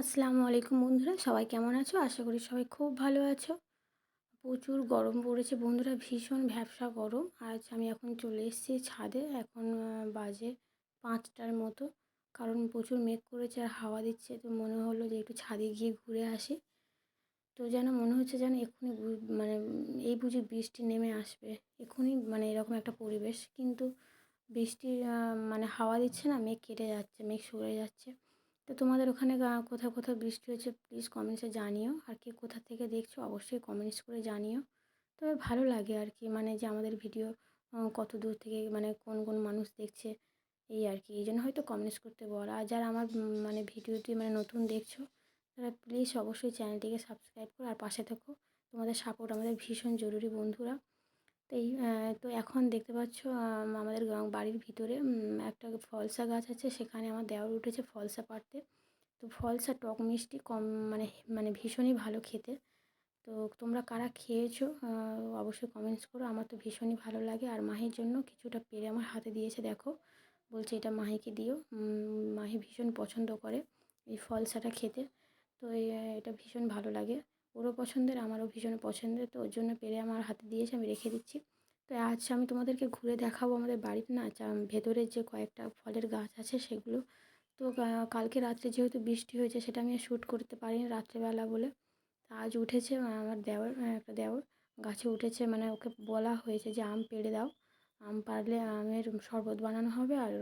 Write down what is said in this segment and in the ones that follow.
আসসালামু আলাইকুম বন্ধুরা, সবাই কেমন আছো? আশা করি সবাই খুব ভালো আছো। প্রচুর গরম পড়েছে বন্ধুরা, ভীষণ ভ্যাবসা গরম। আজ আমি এখন চলে এসেছি ছাদে, এখন বাজে পাঁচটার মতো। কারণ প্রচুর মেঘ করেছে আর হাওয়া দিচ্ছে, তো মনে হলো যে একটু ছাদে গিয়ে ঘুরে আসি। তো যেন মনে হচ্ছে যেন এক্ষুনি মানে এই বুঝি বৃষ্টি নেমে আসবে। এক্ষুনি মানে এরকম একটা পরিবেশ। কিন্তু বৃষ্টি মানে হাওয়া দিচ্ছে না, মেঘ কেটে যাচ্ছে, মেঘ সরে যাচ্ছে। তো তোমাদের ওখানে কোথাও কোথাও বৃষ্টি হয়েছে প্লিজ কমেন্টসে জানিও। আর কি কোথা থেকে দেখছ, অবশ্যই কমেন্টস করে জানিও। তবে ভালো লাগে আর কি মানে যে আমাদের ভিডিও কত দূর থেকে মানে কোন কোন মানুষ দেখছে, এই আর কি। এই জন্য হয়তো কমেন্টস করতে বলা। আর যারা আমার মানে ভিডিওটি মানে নতুন দেখছ, তারা প্লিজ অবশ্যই চ্যানেলটিকে সাবস্ক্রাইব করো। আর পাশে থেকো, তোমাদের সাপোর্ট আমাদের ভীষণ জরুরি বন্ধুরা। তো এই তো এখন দেখতে পাচ্ছ আমাদের বাড়ির ভিতরে একটা ফলসা গাছ আছে, সেখানে আমার দেওয়ার উঠেছে ফলসা পাড়তে। তো ফলসা টক মিষ্টি কম মানে মানে ভীষণই ভালো খেতে। তো তোমরা কারা খেয়েছো অবশ্যই কমেন্টস করো। আমার তো ভীষণই ভালো লাগে। আর মাহির জন্য কিছুটা পেরে আমার হাতে দিয়েছে, দেখো। বলছে এটা মাহিকে দিও। মাহি ভীষণ পছন্দ করে এই ফলসাটা খেতে। তো এটা ভীষণ ভালো লাগে। ওরও পছন্দের, আমারও ভীষণ পছন্দের, তো ওর জন্য পেরে আমার হাতে দিয়েছে, আমি রেখে দিচ্ছি। তো আজ আমি তোমাদেরকে ঘুরে দেখাবো আমাদের বাড়িতে না ভেতরের যে কয়েকটা ফলের গাছ আছে সেগুলো। তো কালকে রাত্রে যেহেতু বৃষ্টি হয়েছে, সেটা আমি শ্যুট করতে পারিনি রাত্রেবেলা বলে। আজ উঠেছে আমার দেওর একটা দেওর গাছে উঠেছে মানে ওকে বলা হয়েছে যে আম পেড়ে দাও। আম পারলে আমের শরবত বানানো হবে আর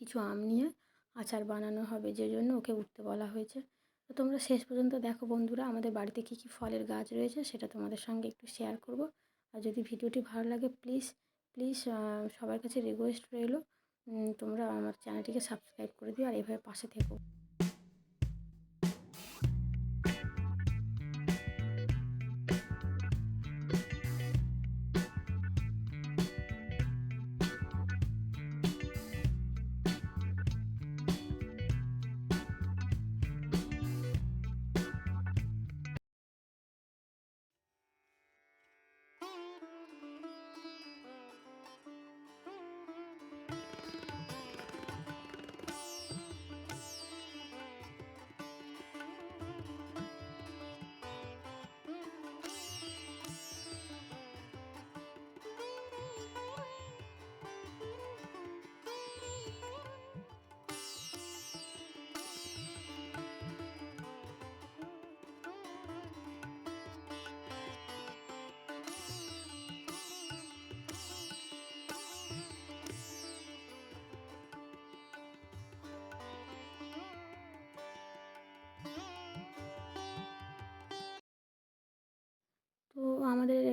কিছু আম নিয়ে আচার বানানো হবে যে জন্য ওকে উঠতে বলা হয়েছে। তো তোমরা শেষ পর্যন্ত দেখো বন্ধুরা, আমাদের বাড়িতে কী কী ফলের গাছ রয়েছে সেটা তোমাদের সঙ্গে একটু শেয়ার করব। আর যদি ভিডিওটি ভালো লাগে প্লিজ প্লিজ সবার কাছে রিকোয়েস্ট রইল। তোমরা আমার চ্যানেলটিকে সাবস্ক্রাইব করে দিও আর এভাবে পাশে থেকো।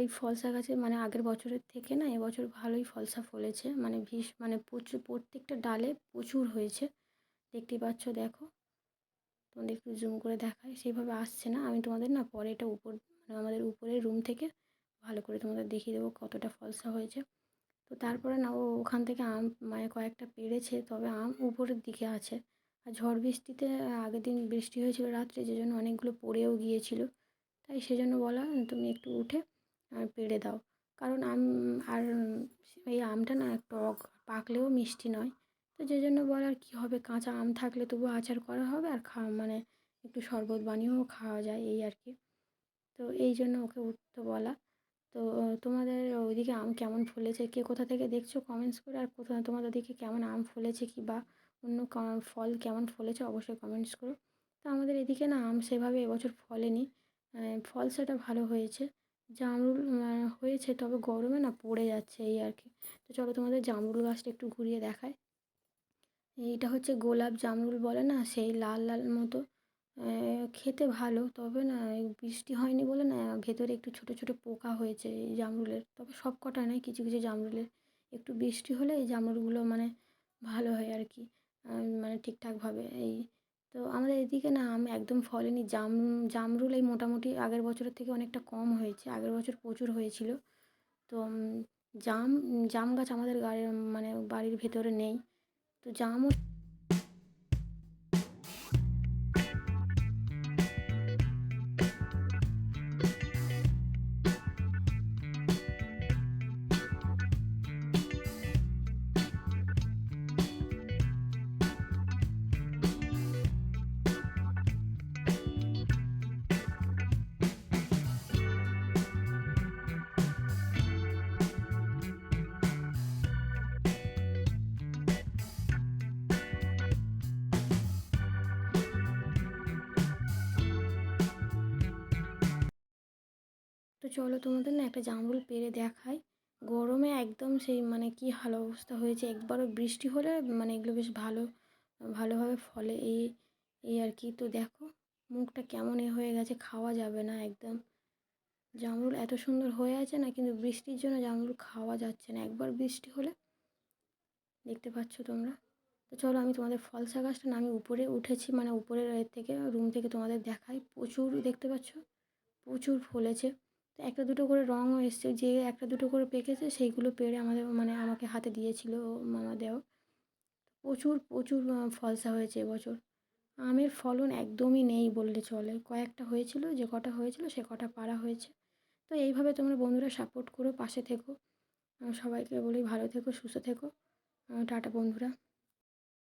এই ফলসা গাছে মানে আগের বছরের থেকে না এবছর ভালোই ফলসা ফলেছে। মানে ভীষ মানে প্রচুর প্রত্যেকটা ডালে প্রচুর হয়েছে। দেখতে পাচ্ছ, দেখো। তোমাদের একটু জুম করে দেখায় সেইভাবে আসছে না। আমি তোমাদের না পরে এটা উপর মানে আমাদের উপরের রুম থেকে ভালো করে তোমাদের দেখিয়ে দেবো কতটা ফলসা হয়েছে। তো তারপরে না ও ওখান থেকে আম মানে কয়েকটা পেরেছে তবে আম উপরের দিকে আছে। আর ঝড় বৃষ্টিতে আগের দিন বৃষ্টি হয়েছিল রাত্রে, যে জন্য অনেকগুলো পড়েও গিয়েছিল। তাই সেজন্য বলা, তুমি একটু উঠে পেড়ে দাও। কারণ আম, আর এই আমটা না টক পাকলেও মিষ্টি নয়। তো যে জন্য বলা আর কী হবে? কাঁচা আম থাকলে তবু আচার করা হবে আর খাওয়া মানে একটু শরবত বানিয়েও খাওয়া যায় এই আর কি। তো এই জন্য ওকে উঠতে বলা। তো তোমাদের ওইদিকে আম কেমন ফলেছে? কে কোথা থেকে দেখছ? কমেন্টস করে আর কোথা, তোমাদের দিকে কেমন আম ফলেছে কি বা অন্য ফল কেমন ফলেছে অবশ্যই কমেন্টস করো। তো আমাদের এদিকে না আম সেভাবে এবছর ফলেনি। ফলসাটা ভালো হয়েছে। জামরুল হয়েছে, তবে গরমে না পড়ে যাচ্ছে এই আর কি। তো চলো তোমাদের জামরুল গাছটা একটু ঘুরিয়ে দেখায় এইটা হচ্ছে গোলাপ জামরুল বলে না, সেই লাল লাল মতো। খেতে ভালো, তবে না বৃষ্টি হয়নি বলে না, ভেতরে একটু ছোটো ছোটো পোকা হয়েছে এই জামরুলের। তবে সব কটা নয়, কিছু কিছু জামরুলের। একটু বৃষ্টি হলে এই জামরুলগুলো মানে ভালো হয় আর কি মানে ঠিকঠাকভাবে। এই তো আমাদের এদিকে না আম একদম ফলেনি, জাম, জামরুল এই মোটামুটি আগের বছরের থেকে অনেকটা কম হয়েছে, আগের বছর প্রচুর হয়েছিল। তো জাম জাম গাছ আমাদের গাড়ির মানে বাড়ির ভেতরে নেই। তো জামও চলো তোমাদের না একটা জামরুল পেরে দেখাই। গরমে একদম সেই মানে কি হাল অবস্থা হয়েছে, একবারও বৃষ্টি হলে মানে এগুলো বেশ ভালো, ভালোভাবে ফলে এই এই আর কি। তো দেখো, মুখটা কেমন এ হয়ে গেছে, খাওয়া যাবে না একদম। জামরুল এত সুন্দর হয়ে আছে না, কিন্তু বৃষ্টির জন্য জামরুল খাওয়া যাচ্ছে না। একবার বৃষ্টি হলে দেখতে পাচ্ছ তোমরা। তো চলো আমি তোমাদের ফলসা গাছটা না, আমি উপরে উঠেছি মানে উপরের এর থেকে, রুম থেকে তোমাদের দেখাই। প্রচুর দেখতে পাচ্ছ, প্রচুর ফলেছে। তো একটা দুটো করে রঙও এসছে, যে একটা দুটো করে পেকেছে সেইগুলো পেড়ে আমাদের মানে আমাকে হাতে দিয়েছিল মামা দেও প্রচুর প্রচুর ফলসা হয়েছে এবছর। আমের ফলন একদমই নেই বললে চলে। কয়েকটা হয়েছিল, যে কটা হয়েছিল সে কটা পারা হয়েছে। তো এইভাবে তোমরা বন্ধুরা সাপোর্ট করো, পাশে থেকো। সবাইকে বলি ভালো থেকো, সুস্থ থেকো। টাটা বন্ধুরা।